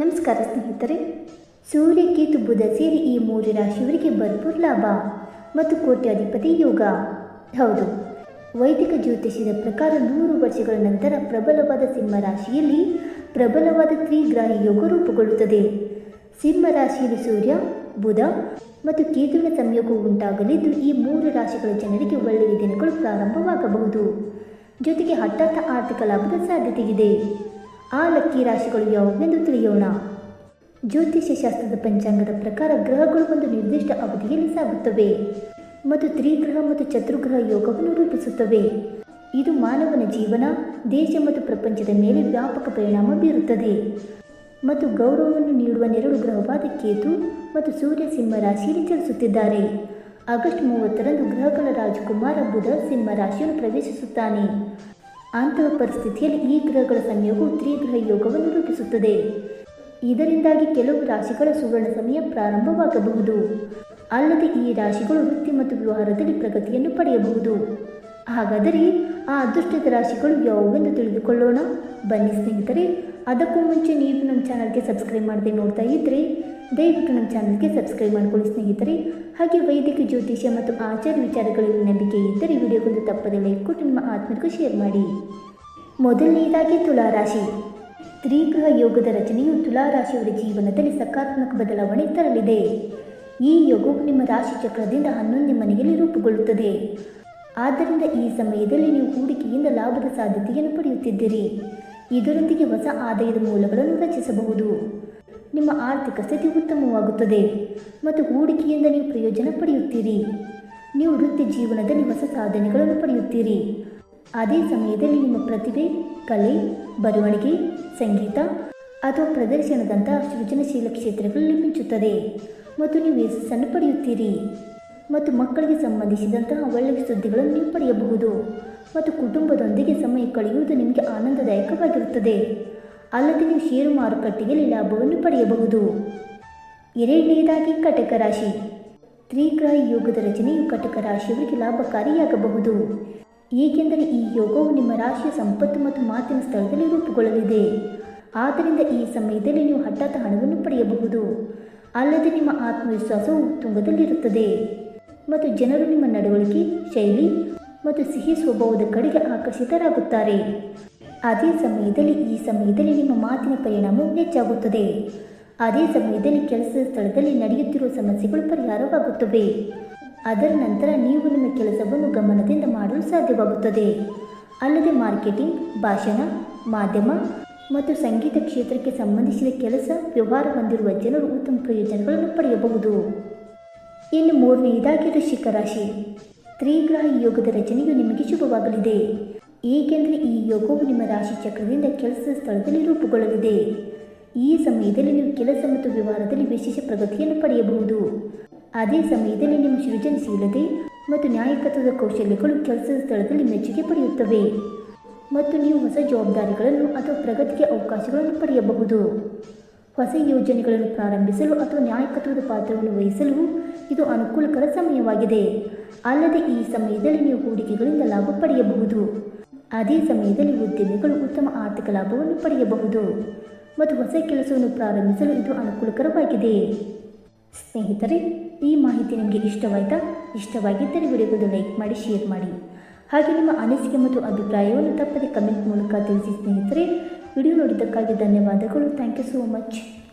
ನಮಸ್ಕಾರ ಸ್ನೇಹಿತರೆ. ಸೂರ್ಯ ಕೇತು ಬುಧ ಸೇರಿ ಈ ಮೂರು ರಾಶಿಯವರಿಗೆ ಭರ್ಪೂರ್ ಲಾಭ ಮತ್ತು ಕೋಟ್ಯಾಧಿಪತಿ ಯೋಗ. ಹೌದು, ವೈದಿಕ ಜ್ಯೋತಿಷ್ಯದ ಪ್ರಕಾರ ನೂರು ವರ್ಷಗಳ ನಂತರ ಪ್ರಬಲವಾದ ಸಿಂಹ ರಾಶಿಯಲ್ಲಿ ಪ್ರಬಲವಾದ ತ್ರಿಗ್ರಾಹಿ ಯೋಗ ರೂಪುಗೊಳ್ಳುತ್ತದೆ. ಸಿಂಹ ರಾಶಿಯಲ್ಲಿ ಸೂರ್ಯ, ಬುಧ ಮತ್ತು ಕೇತುವಿನ ಸಂಯೋಗವು ಉಂಟಾಗಲಿದ್ದು ಈ ಮೂರು ರಾಶಿಗಳ ಜನರಿಗೆ ಒಳ್ಳೆಯ ದಿನಗಳು ಪ್ರಾರಂಭವಾಗಬಹುದು. ಜೊತೆಗೆ ಹಠಾತ್ ಆರ್ಥಿಕ ಲಾಭದ ಸಾಧ್ಯತೆ ಇದೆ ಆ ಲಕ್ಕಿ ರಾಶಿಗಳು ಯಾವುವೆಂದು ತಿಳಿಯೋಣ. ಜ್ಯೋತಿಷ್ಯ ಶಾಸ್ತ್ರದ ಪಂಚಾಂಗದ ಪ್ರಕಾರ ಗ್ರಹಗಳು ಒಂದು ನಿರ್ದಿಷ್ಟ ಅವಧಿಯಲ್ಲಿ ಸಾಗುತ್ತವೆ. ಮತ್ತು ತ್ರಿಗ್ರಹ ಮತ್ತು ಚತುರ್ಗ್ರಹ ಯೋಗವನ್ನು ರೂಪಿಸುತ್ತವೆ. ಇದು ಮಾನವನ ಜೀವನ, ದೇಶ ಮತ್ತು ಪ್ರಪಂಚದ ಮೇಲೆ ವ್ಯಾಪಕ ಪರಿಣಾಮ ಬೀರುತ್ತದೆ. ಮತ್ತು ಗೌರವವನ್ನು ನೀಡುವ ನೆರಳು ಗ್ರಹವಾದ ಕೇತು ಮತ್ತು ಸೂರ್ಯ ಸಿಂಹ ರಾಶಿಯಲ್ಲಿ ಚಲಿಸುತ್ತಿದ್ದಾರೆ. ಆಗಸ್ಟ್ ಮೂವತ್ತರಂದು ಗ್ರಹಗಳ ರಾಜಕುಮಾರ ಬುಧ ಸಿಂಹ ರಾಶಿಯನ್ನು ಪ್ರವೇಶಿಸುತ್ತಾನೆ. ಅಂತಹ ಪರಿಸ್ಥಿತಿಯಲ್ಲಿ ಈ ಗ್ರಹಗಳ ಸಂಯೋಗವು ತ್ರಿಗ್ರಹ ಯೋಗವನ್ನು ರೂಪಿಸುತ್ತದೆ. ಇದರಿಂದಾಗಿ ಕೆಲವು ರಾಶಿಗಳ ಸುವರ್ಣ ಸಮಯ ಪ್ರಾರಂಭವಾಗಬಹುದು. ಅಲ್ಲದೆ ಈ ರಾಶಿಗಳು ವೃತ್ತಿ ಮತ್ತು ವ್ಯವಹಾರದಲ್ಲಿ ಪ್ರಗತಿಯನ್ನು ಪಡೆಯಬಹುದು. ಹಾಗಾದರೆ ಆ ಅದೃಷ್ಟದ ರಾಶಿಗಳು ಯಾವುವೆಂದು ತಿಳಿದುಕೊಳ್ಳೋಣ? ಬನ್ನಿ ಸ್ನೇಹಿತರೆ, ಅದಕ್ಕೂ ಮುಂಚೆ ನೀವು ನಮ್ಮ ಚಾನಲ್ಗೆ ಸಬ್ಸ್ಕ್ರೈಬ್ ಮಾಡದೆ ನೋಡ್ತಾ ಇದ್ದರೆ, ದಯವಿಟ್ಟು ನಮ್ಮ ಚಾನಲ್ಗೆ ಸಬ್ಸ್ಕ್ರೈಬ್ ಮಾಡಿಕೊಳ್ಳಿ ಸ್ನೇಹಿತರೆ. ಹಾಗೆ ವೈದಿಕ, ಜ್ಯೋತಿಷ್ಯ ಮತ್ತು ಆಚಾರ ವಿಚಾರಗಳಲ್ಲಿ ನಂಬಿಕೆ ಇದ್ದರೆ ವಿಡಿಯೋಗೊಂದು ತಪ್ಪದೆ ಲೈಕ್ ಕೊಟ್ಟು ನಿಮ್ಮ ಆತ್ಮರಿಗೂ ಶೇರ್ ಮಾಡಿ. ಮೊದಲನೆಯದಾಗಿ ತುಲಾರಾಶಿ. ತ್ರಿಗ್ರಹ ಯೋಗದ ರಚನೆಯು ತುಲಾರಾಶಿಯವರ ಜೀವನದಲ್ಲಿ ಸಕಾರಾತ್ಮಕ ಬದಲಾವಣೆ ತರಲಿದೆ. ಈ ಯೋಗವು ನಿಮ್ಮ ರಾಶಿ ಚಕ್ರದಿಂದ ಹನ್ನೊಂದನೇ ಮನೆಯಲ್ಲಿ ರೂಪುಗೊಳ್ಳುತ್ತದೆ. ಆದ್ದರಿಂದ ಈ ಸಮಯದಲ್ಲಿ ನೀವು ಹೂಡಿಕೆಯಿಂದ ಲಾಭದ ಸಾಧ್ಯತೆಯನ್ನು ಪಡೆಯುತ್ತಿದ್ದೀರಿ. ಇದರೊಂದಿಗೆ ಹೊಸ ಆದಾಯದ ಮೂಲಗಳನ್ನು ರಚಿಸಬಹುದು. ನಿಮ್ಮ ಆರ್ಥಿಕ ಸ್ಥಿತಿ ಉತ್ತಮವಾಗುತ್ತದೆ ಮತ್ತು ಹೂಡಿಕೆಯಿಂದ ನೀವು ಪ್ರಯೋಜನ ಪಡೆಯುತ್ತೀರಿ. ನೀವು ವೃತ್ತಿ ಜೀವನದಲ್ಲಿ ಹೊಸ ಸಾಧನೆಗಳನ್ನು ಪಡೆಯುತ್ತೀರಿ. ಅದೇ ಸಮಯದಲ್ಲಿ ನಿಮ್ಮ ಪ್ರತಿಭೆ, ಕಲೆ, ಬರವಣಿಗೆ, ಸಂಗೀತ ಅಥವಾ ಪ್ರದರ್ಶನದಂತಹ ಸೃಜನಶೀಲ ಕ್ಷೇತ್ರಗಳಲ್ಲಿ ಮಿಂಚುತ್ತದೆ ಮತ್ತು ನೀವು ಯಶಸ್ಸನ್ನು ಪಡೆಯುತ್ತೀರಿ ಮತ್ತು ಮಕ್ಕಳಿಗೆ ಸಂಬಂಧಿಸಿದಂತಹ ಒಳ್ಳೆಯ ಸುದ್ದಿಗಳನ್ನು ನೀವು ಪಡೆಯಬಹುದು ಮತ್ತು ಕುಟುಂಬದೊಂದಿಗೆ ಸಮಯ ಕಳೆಯುವುದು ನಿಮಗೆ ಆನಂದದಾಯಕವಾಗಿರುತ್ತದೆ. ಅಲ್ಲದೆ ನೀವು ಷೇರು ಮಾರುಕಟ್ಟೆಯಲ್ಲಿ ಲಾಭವನ್ನು ಪಡೆಯಬಹುದು. ಎರಡನೆಯದಾಗಿ ಕಟಕ ರಾಶಿ. ತ್ರಿಗ್ರಹ ಯೋಗದ ರಚನೆಯು ಕಟಕ ರಾಶಿಯವರಿಗೆ ಲಾಭಕಾರಿಯಾಗಬಹುದು. ಏಕೆಂದರೆ ಈ ಯೋಗವು ನಿಮ್ಮ ರಾಶಿಯ ಸಂಪತ್ತು ಮತ್ತು ಮಾತಿನ ಸ್ಥಳದಲ್ಲಿ ರೂಪುಗೊಳ್ಳಲಿದೆ. ಆದ್ದರಿಂದ ಈ ಸಮಯದಲ್ಲಿ ನೀವು ಹಠಾತ್ ಹಣವನ್ನು ಪಡೆಯಬಹುದು. ಅಲ್ಲದೆ ನಿಮ್ಮ ಆತ್ಮವಿಶ್ವಾಸವು ತುಂಗದಲ್ಲಿರುತ್ತದೆ. ಮತ್ತು ಜನರು ನಿಮ್ಮ ನಡವಳಿಕೆ, ಶೈಲಿ ಮತ್ತು ಸಿಹಿ ಸ್ವಭಾವದ ಕಡೆಗೆ ಆಕರ್ಷಿತರಾಗುತ್ತಾರೆ. ಅದೇ ಸಮಯದಲ್ಲಿ ಈ ಸಮಯದಲ್ಲಿ ನಿಮ್ಮ ಮಾತಿನ ಪರಿಣಾಮವು ಹೆಚ್ಚಾಗುತ್ತದೆ. ಅದೇ ಸಮಯದಲ್ಲಿ ಕೆಲಸದ ಸ್ಥಳದಲ್ಲಿ ನಡೆಯುತ್ತಿರುವ ಸಮಸ್ಯೆಗಳು ಪರಿಹಾರವಾಗುತ್ತವೆ. ಅದರ ನಂತರ ನೀವು ನಿಮ್ಮ ಕೆಲಸವನ್ನು ಗಮನದಿಂದ ಮಾಡಲು ಸಾಧ್ಯವಾಗುತ್ತದೆ. ಅಲ್ಲದೆ ಮಾರ್ಕೆಟಿಂಗ್, ಭಾಷಣ, ಮಾಧ್ಯಮ ಮತ್ತು ಸಂಗೀತ ಕ್ಷೇತ್ರಕ್ಕೆ ಸಂಬಂಧಿಸಿದ ಕೆಲಸ, ವ್ಯವಹಾರ ಹೊಂದಿರುವ ಜನರು ಉತ್ತಮ ಪ್ರಯೋಜನಗಳನ್ನು ಪಡೆಯಬಹುದು. ಇನ್ನು ಮೂರನೆಯದಾಗಿ ವೃಶ್ಚಿಕ ರಾಶಿ ತ್ರಿಗ್ರಹ ಯೋಗದ ರಚನೆಯು ನಿಮಗೆ ಶುಭವಾಗಲಿದೆ. ಏಕೆಂದರೆ ಈ ಯೋಗವು ನಿಮ್ಮ ರಾಶಿ ಚಕ್ರದಿಂದ ಕೆಲಸದ ಸ್ಥಳದಲ್ಲಿ ರೂಪುಗೊಳ್ಳಲಿದೆ. ಈ ಸಮಯದಲ್ಲಿ ನೀವು ಕೆಲಸ ಮತ್ತು ವ್ಯವಹಾರದಲ್ಲಿ ವಿಶೇಷ ಪ್ರಗತಿಯನ್ನು ಪಡೆಯಬಹುದು. ಅದೇ ಸಮಯದಲ್ಲಿ ನಿಮ್ಮ ಸೃಜನಶೀಲತೆ ಮತ್ತು ನ್ಯಾಯಕತ್ವದ ಕೌಶಲ್ಯಗಳು ಕೆಲಸದ ಸ್ಥಳದಲ್ಲಿ ಮೆಚ್ಚುಗೆ ಪಡೆಯುತ್ತವೆ. ಮತ್ತು ನೀವು ಹೊಸ ಜವಾಬ್ದಾರಿಗಳನ್ನು ಅಥವಾ ಪ್ರಗತಿಗೆ ಅವಕಾಶಗಳನ್ನು ಪಡೆಯಬಹುದು. ಹೊಸ ಯೋಜನೆಗಳನ್ನು ಪ್ರಾರಂಭಿಸಲು ಅಥವಾ ನ್ಯಾಯಕತ್ವದ ಪಾತ್ರವನ್ನು ವಹಿಸಲು ಇದು ಅನುಕೂಲಕರ ಸಮಯವಾಗಿದೆ. ಅಲ್ಲದೆ ಈ ಸಮಯದಲ್ಲಿ ನೀವು ಹೂಡಿಕೆಗಳಿಂದ ಲಾಭ ಪಡೆಯಬಹುದು. ಅದೇ ಸಮಯದಲ್ಲಿ ಉದ್ಯಮಿಗಳು ಉತ್ತಮ ಆರ್ಥಿಕ ಲಾಭವನ್ನು ಪಡೆಯಬಹುದು. ಮತ್ತು ಹೊಸ ಕೆಲಸವನ್ನು ಪ್ರಾರಂಭಿಸಲು ಇದು ಅನುಕೂಲಕರವಾಗಿದೆ. ಸ್ನೇಹಿತರೆ ಈ ಮಾಹಿತಿ ನಿಮಗೆ ಇಷ್ಟವಾಯಿತಾ? ಇಷ್ಟವಾಗಿದ್ದರೆ ವಿಡಿಯೋಗೊಂದು ಲೈಕ್ ಮಾಡಿ, ಶೇರ್ ಮಾಡಿ. ಹಾಗೆ ನಿಮ್ಮ ಅನಿಸಿಕೆ ಮತ್ತು ಅಭಿಪ್ರಾಯವನ್ನು ತಪ್ಪದೆ ಕಮೆಂಟ್ ಮೂಲಕ ತಿಳಿಸಿ ಸ್ನೇಹಿತರೆ. ವಿಡಿಯೋ ನೋಡಿದ್ದಕ್ಕಾಗಿ ಧನ್ಯವಾದಗಳು. Thank you so much.